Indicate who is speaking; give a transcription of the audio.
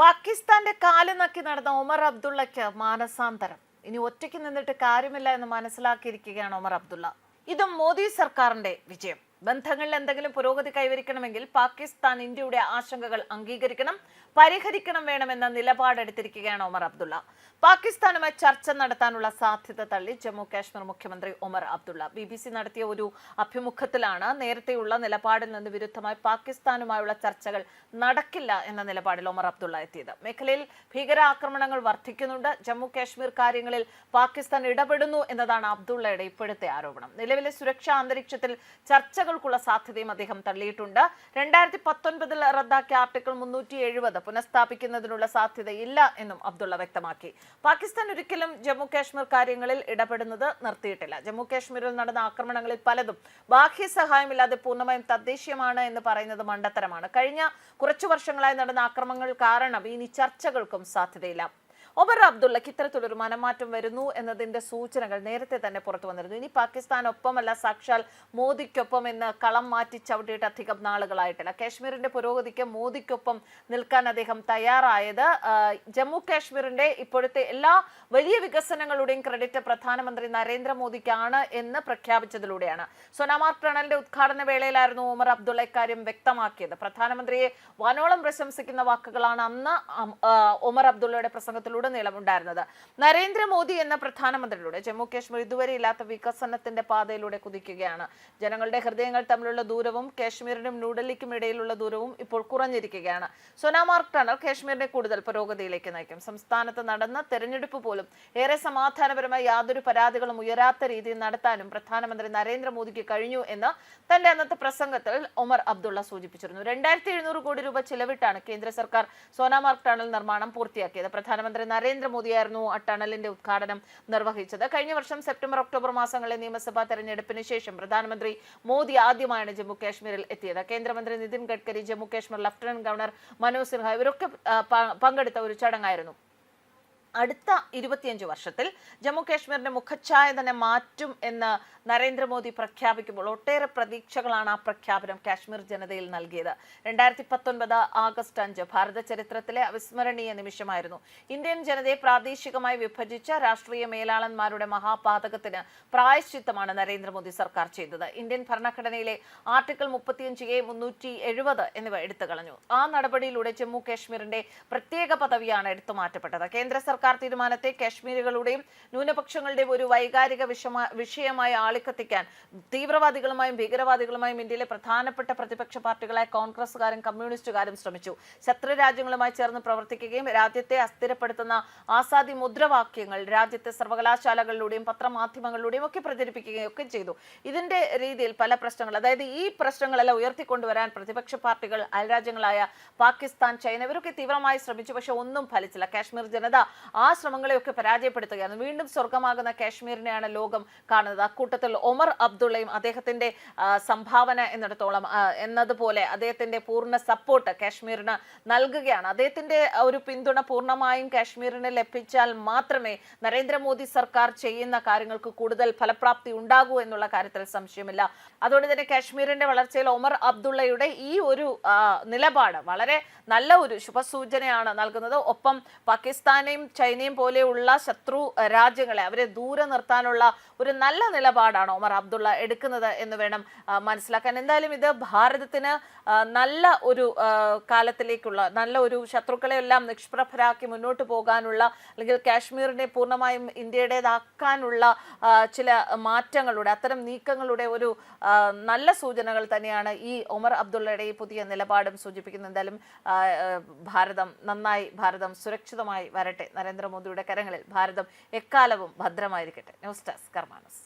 Speaker 1: പാകിസ്ഥാന്റെ കാൽ നക്കി നടന്ന ഒമർ അബ്ദുള്ളയ്ക്ക് മാനസാന്തരം. ഇനി ഒറ്റയ്ക്ക് നിന്നിട്ട് കാര്യമില്ല എന്ന് മനസ്സിലാക്കിയിരിക്കുകയാണ് ഒമർ അബ്ദുള്ള. ഇതും മോദി സർക്കാരിന്റെ വിജയം. ബന്ധങ്ങളിൽ എന്തെങ്കിലും പുരോഗതി കൈവരിക്കണമെങ്കിൽ പാകിസ്ഥാൻ ഇന്ത്യയുടെ ആശങ്കകൾ അംഗീകരിക്കണം പരിഹരിക്കണം വേണമെന്ന നിലപാടെടുത്തിരിക്കുകയാണ് ഒമർ അബ്ദുള്ള. പാകിസ്ഥാനുമായി ചർച്ച നടത്താനുള്ള സാധ്യത തള്ളി ജമ്മു കാശ്മീർ മുഖ്യമന്ത്രി Omar Abdullah. B B C നടത്തിയ ഒരു അഭിമുഖത്തിലാണ് നേരത്തെയുള്ള നിലപാടിൽ നിന്ന് വിരുദ്ധമായി പാകിസ്ഥാനുമായുള്ള ചർച്ചകൾ നടക്കില്ല എന്ന നിലപാടിൽ ഒമർ അബ്ദുള്ള എത്തിയത്. മേഖലയിൽ ഭീകരാക്രമണങ്ങൾ വർദ്ധിക്കുന്നുണ്ട് ജമ്മു കാശ്മീർ കാര്യങ്ങളിൽ പാകിസ്ഥാൻ ഇടപെടുന്നു എന്നതാണ് അബ്ദുള്ളയുടെ ഇപ്പോഴത്തെ ആരോപണം. നിലവിലെ സുരക്ഷാ അന്തരീക്ഷത്തിൽ ചർച്ചകൾക്കുള്ള സാധ്യതയും അദ്ദേഹം തള്ളിയിട്ടുണ്ട്. രണ്ടായിരത്തി പത്തൊൻപതിൽ റദ്ദാക്കിയ ആർട്ടിക്കിൾ മുന്നൂറ്റി എഴുപത് പുനഃസ്ഥാപിക്കുന്നതിനുള്ള സാധ്യതയില്ല എന്നും അബ്ദുള്ള വ്യക്തമാക്കി. പാകിസ്ഥാൻ ഒരിക്കലും ജമ്മു കാശ്മീർ കാര്യങ്ങളിൽ ഇടപെടുന്നത് നിർത്തിയിട്ടില്ല. ജമ്മു കാശ്മീരിൽ നടന്ന ആക്രമണങ്ങളിൽ പലതും ബാഹ്യ സഹായമില്ലാതെ പൂർണമായും തദ്ദേശീയമാണ് എന്ന് പറയുന്നത് മണ്ടത്തരമാണ്. കഴിഞ്ഞ കുറച്ചു വർഷങ്ങളായി നടന്ന ആക്രമണങ്ങൾ കാരണം ഇനി ചർച്ചകൾക്കും സാധ്യതയില്ല. ഒമർ അബ്ദുള്ളക്ക് ഇത്തരത്തിലൊരു മനമാറ്റം വരുന്നു എന്നതിന്റെ സൂചനകൾ നേരത്തെ തന്നെ പുറത്തു വന്നിരുന്നു. ഇനി പാകിസ്ഥാൻ ഒപ്പമല്ല സാക്ഷാൽ മോദിക്കൊപ്പം എന്ന് കളം മാറ്റി ചവിട്ടിയിട്ട് അധികം നാളുകളായിട്ടില്ല. കാശ്മീരിന്റെ പുരോഗതിക്ക് മോദിക്കൊപ്പം നിൽക്കാൻ അദ്ദേഹം തയ്യാറായത്. ജമ്മു കാശ്മീരിന്റെ ഇപ്പോഴത്തെ എല്ലാ വലിയ വികസനങ്ങളുടെയും ക്രെഡിറ്റ് പ്രധാനമന്ത്രി നരേന്ദ്രമോദിക്കാണ് എന്ന് പ്രഖ്യാപിച്ചതിലൂടെയാണ്. സോനാമാർ ടണലിന്റെ ഉദ്ഘാടന വേളയിലായിരുന്നു ഒമർ അബ്ദുള്ള ഇക്കാര്യം വ്യക്തമാക്കിയത്. പ്രധാനമന്ത്രിയെ വാനോളം പ്രശംസിക്കുന്ന വാക്കുകളാണ് അന്ന് ഒമർ അബ്ദുള്ളയുടെ പ്രസംഗത്തിലുടനീളം ഉണ്ടായിരുന്നത് നരേന്ദ്രമോദി എന്ന പ്രധാനമന്ത്രിയുടെ ജമ്മു കാശ്മീർ ഇതുവരെ ഇല്ലാത്ത വികസനത്തിന്റെ പാതയിലൂടെ കുതിക്കുകയാണ്. ജനങ്ങളുടെ ഹൃദയങ്ങൾ തമ്മിലുള്ള ദൂരവും കാശ്മീരിനും ന്യൂഡൽഹിക്കും ഇടയിലുള്ള ദൂരവും ഇപ്പോൾ കുറഞ്ഞിരിക്കുകയാണ്. സോനാമാർഗ് ടണൽ കാശ്മീരിനെ കൂടുതൽ പുരോഗതിയിലേക്ക് നയിക്കും. സംസ്ഥാനത്ത് നടന്ന തെരഞ്ഞെടുപ്പ് പോലും ഏറെ സമാധാനപരമായി യാതൊരു പരാതികളും ഉയരാത്ത രീതിയിൽ നടത്താനും പ്രധാനമന്ത്രി നരേന്ദ്രമോദിക്ക് കഴിഞ്ഞു എന്ന് തന്റെ അന്നത്തെ പ്രസംഗത്തിൽ ഒമർ അബ്ദുള്ള സൂചിപ്പിച്ചിരുന്നു. രണ്ടായിരത്തി എഴുന്നൂറ് കോടി രൂപ ചിലവിട്ടാണ് കേന്ദ്ര സർക്കാർ സോനാമാർക്ക് ടണൽ നിർമ്മാണം പൂർത്തിയാക്കിയത്. പ്രധാനമന്ത്രി നരേന്ദ്രമോദിയായിരുന്നു ആ ടണലിന്റെ ഉദ്ഘാടനം നിർവഹിച്ചത്. കഴിഞ്ഞ വർഷം സെപ്റ്റംബർ ഒക്ടോബർ മാസങ്ങളിലെ നിയമസഭാ തെരഞ്ഞെടുപ്പിന് ശേഷം പ്രധാനമന്ത്രി മോദി ആദ്യമായാണ് ജമ്മു കാശ്മീരിൽ എത്തിയത്. കേന്ദ്രമന്ത്രി നിതിൻ ഗഡ്കരി ജമ്മു കാശ്മീർ ലഫ്റ്റനന്റ് ഗവർണർ മനോജ് സിൻഹ ഇവരൊക്കെ പങ്കെടുത്ത ഒരു ചടങ്ങായിരുന്നു. അടുത്ത ഇരുപത്തിയഞ്ച് വർഷത്തിൽ ജമ്മു കാശ്മീരിന്റെ മുഖച്ഛായ തന്നെ മാറ്റും എന്ന് നരേന്ദ്രമോദി പ്രഖ്യാപിക്കുമ്പോൾ ഒട്ടേറെ പ്രതീക്ഷകളാണ് ആ പ്രഖ്യാപനം കാശ്മീർ ജനതയിൽ നൽകിയത്. രണ്ടായിരത്തി പത്തൊൻപത് ആഗസ്റ്റ് അഞ്ച് ഭാരത ചരിത്രത്തിലെ അവിസ്മരണീയ നിമിഷമായിരുന്നു. ഇന്ത്യൻ ജനതയെ പ്രാദേശികമായി വിഭജിച്ച രാഷ്ട്രീയ മേലാളന്മാരുടെ മഹാപാതകത്തിന് പ്രായശ്ചിത്തമാണ് നരേന്ദ്രമോദി സർക്കാർ ചെയ്തത്. ഇന്ത്യൻ ഭരണഘടനയിലെ ആർട്ടിക്കിൾ മുപ്പത്തിയഞ്ച് എ മുന്നൂറ്റി എഴുപത് എന്നിവ എടുത്തു കളഞ്ഞു ആ നടപടിയിലൂടെ ജമ്മു കാശ്മീരിന്റെ പ്രത്യേക പദവിയാണ് എടുത്തു മാറ്റപ്പെട്ടത് കേന്ദ്ര സർക്കാർ തീരുമാനത്തെ കശ്മീരികളുടെയും ന്യൂനപക്ഷങ്ങളുടെയും ഒരു വൈകാരിക വിഷയമായി ആളിക്കത്തിക്കാൻ തീവ്രവാദികളുമായും ഭീകരവാദികളുമായും ഇന്ത്യയിലെ പ്രധാനപ്പെട്ട പ്രതിപക്ഷ പാർട്ടികളായ കോൺഗ്രസുകാരും കമ്മ്യൂണിസ്റ്റുകാരും ശ്രമിച്ചു. ശത്രു രാജ്യങ്ങളുമായി ചേർന്ന് പ്രവർത്തിക്കുകയും രാജ്യത്തെ അസ്ഥിരപ്പെടുത്തുന്ന ആസാദി മുദ്രാവാക്യങ്ങൾ രാജ്യത്തെ സർവകലാശാലകളിലൂടെയും പത്രമാധ്യമങ്ങളിലൂടെയും ഒക്കെ പ്രചരിപ്പിക്കുകയും ഒക്കെ ചെയ്തു. ഇതിന്റെ രീതിയിൽ പല പ്രശ്നങ്ങൾ അതായത് ഈ പ്രശ്നങ്ങളെല്ലാം ഉയർത്തിക്കൊണ്ടുവരാൻ പ്രതിപക്ഷ പാർട്ടികൾ അയൽരാജ്യങ്ങളായ പാകിസ്ഥാൻ ചൈന ഇവരൊക്കെ തീവ്രമായി ശ്രമിച്ചു. പക്ഷെ ഒന്നും ഫലിച്ചില്ല. കാശ്മീർ ജനത ആ ശ്രമങ്ങളെയൊക്കെ പരാജയപ്പെടുത്തുകയാണ് വീണ്ടും സ്വർഗമാകുന്ന കാശ്മീരിനെയാണ് ലോകം കാണുന്നത്. അക്കൂട്ടത്തിൽ ഒമർ അബ്ദുള്ളയും അദ്ദേഹത്തിന്റെ സംഭാവന എന്നിടത്തോളം എന്നതുപോലെ അദ്ദേഹത്തിന്റെ പൂർണ സപ്പോർട്ട് കാശ്മീരിന് നൽകുകയാണ്. അദ്ദേഹത്തിന്റെ ഒരു പിന്തുണ പൂർണമായും കാശ്മീരിന് ലഭിച്ചാൽ മാത്രമേ നരേന്ദ്രമോദി സർക്കാർ ചെയ്യുന്ന കാര്യങ്ങൾക്ക് കൂടുതൽ ഫലപ്രാപ്തി ഉണ്ടാകൂ എന്നുള്ള കാര്യത്തിൽ സംശയമില്ല. അതുകൊണ്ട് തന്നെ കാശ്മീരിന്റെ വളർച്ചയിൽ ഒമർ അബ്ദുള്ളയുടെ ഈ ഒരു നിലപാട് വളരെ നല്ല ഒരു ശുഭസൂചനയാണ് നൽകുന്നത്. ഒപ്പം പാകിസ്ഥാനെയും ചൈനയും പോലെയുള്ള ശത്രു രാജ്യങ്ങളെ അവരെ ദൂരെ നിർത്താനുള്ള ഒരു നല്ല നിലപാടാണ് ഒമർ അബ്ദുള്ള എടുക്കുന്നത് എന്ന് വേണം മനസ്സിലാക്കാൻ. എന്തായാലും ഇത് ഭാരതത്തിന് നല്ല ഒരു കാലത്തിലേക്കുള്ള നല്ല ഒരു ശത്രുക്കളെ എല്ലാം നിഷ്പ്രഭരാക്കി മുന്നോട്ട് പോകാനുള്ള അല്ലെങ്കിൽ കാശ്മീരിനെ പൂർണമായും ഇന്ത്യയുടേതാക്കാനുള്ള ചില മാറ്റങ്ങളുടെ അത്തരം നീക്കങ്ങളുടെ ഒരു നല്ല സൂചനകൾ തന്നെയാണ് ഈ ഒമർ അബ്ദുള്ളയുടെ ഈ പുതിയ നിലപാടും സൂചിപ്പിക്കുന്നത്. എന്തായാലും ഭാരതം നന്നായി ഭാരതം സുരക്ഷിതമായി വരട്ടെ. നരേന്ദ്രമോദിയുടെ കരങ്ങളിൽ ഭാരതം എക്കാലവും ഭദ്രമായിരിക്കട്ടെ. News desk കർമാനസ്.